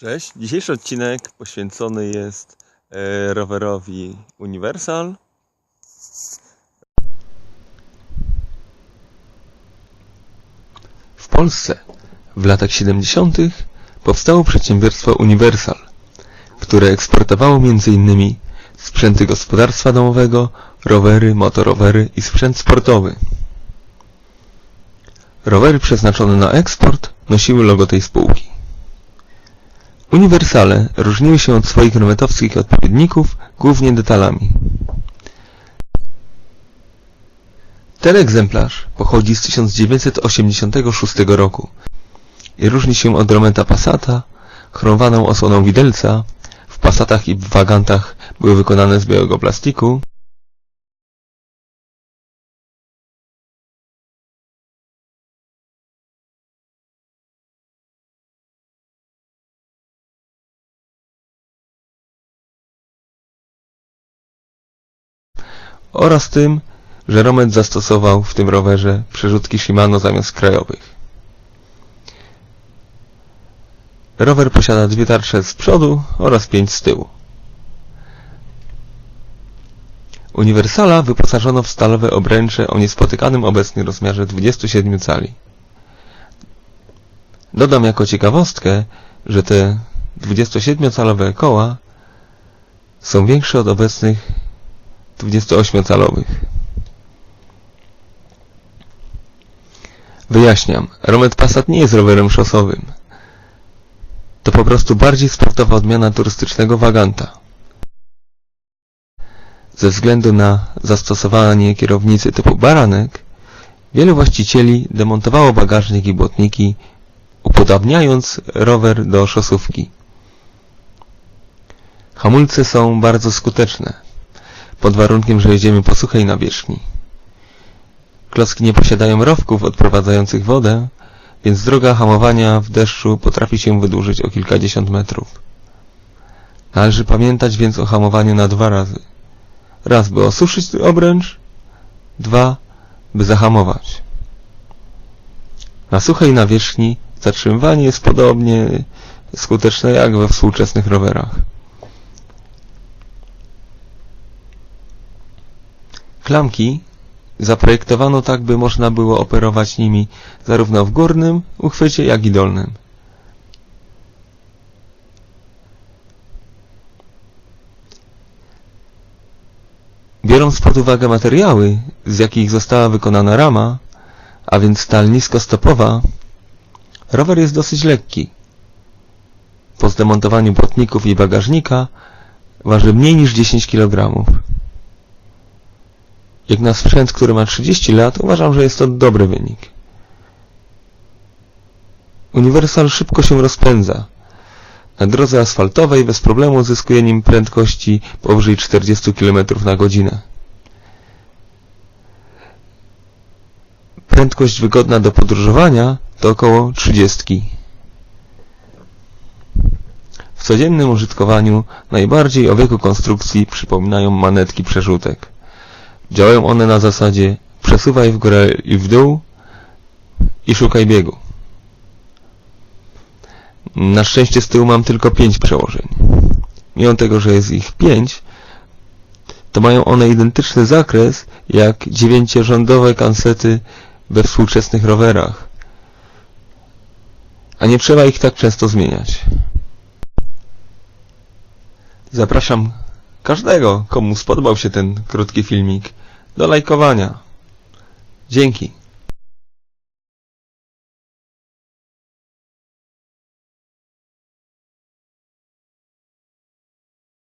Cześć, dzisiejszy odcinek poświęcony jest e, rowerowi Universal. W Polsce w latach 70. powstało przedsiębiorstwo Universal, które eksportowało m.in. sprzęty gospodarstwa domowego, rowery, motorowery i sprzęt sportowy. Rowery przeznaczone na eksport nosiły logo tej spółki. Uniwersale różniły się od swoich remetowskich odpowiedników głównie detalami. Ten egzemplarz pochodzi z 1986 roku i różni się od Rometa Passata chromowaną osłoną widelca. W Passatach i w Vagantach były wykonane z białego plastiku. Oraz tym, że Romet zastosował w tym rowerze przerzutki Shimano zamiast krajowych. Rower posiada dwie tarcze z przodu oraz pięć z tyłu. Uniwersala wyposażono w stalowe obręcze o niespotykanym obecnie rozmiarze 27 cali. Dodam jako ciekawostkę, że te 27-calowe koła są większe od obecnych 28-calowych. Wyjaśniam, Romet Passat nie jest rowerem szosowym. To po prostu bardziej sportowa odmiana turystycznego Vaganta. Ze względu na zastosowanie kierownicy typu baranek, wielu właścicieli demontowało bagażnik i błotniki, upodabniając rower do szosówki. Hamulce są bardzo skuteczne, pod warunkiem, że jedziemy po suchej nawierzchni. Klocki nie posiadają rowków odprowadzających wodę, więc droga hamowania w deszczu potrafi się wydłużyć o kilkadziesiąt metrów. Należy pamiętać więc o hamowaniu na dwa razy. Raz, by osuszyć obręcz, dwa, by zahamować. Na suchej nawierzchni zatrzymywanie jest podobnie skuteczne jak we współczesnych rowerach. Klamki zaprojektowano tak, by można było operować nimi zarówno w górnym uchwycie, jak i dolnym. Biorąc pod uwagę materiały, z jakich została wykonana rama, a więc stal niskostopowa, rower jest dosyć lekki. Po zdemontowaniu błotników i bagażnika waży mniej niż 10 kg. Jak na sprzęt, który ma 30 lat, uważam, że jest to dobry wynik. Uniwersal szybko się rozpędza. Na drodze asfaltowej bez problemu uzyskuje nim prędkości powyżej 40 km na godzinę. Prędkość wygodna do podróżowania to około 30. W codziennym użytkowaniu najbardziej o wieku konstrukcji przypominają manetki przerzutek. Działają one na zasadzie przesuwaj w górę i w dół i szukaj biegu. Na szczęście z tyłu mam tylko 5 przełożeń. Mimo tego, że jest ich 5, to mają one identyczny zakres jak dziewięciorządowe kansety we współczesnych rowerach. A nie trzeba ich tak często zmieniać. Zapraszam każdego, komu spodobał się ten krótki filmik, do lajkowania. Dzięki.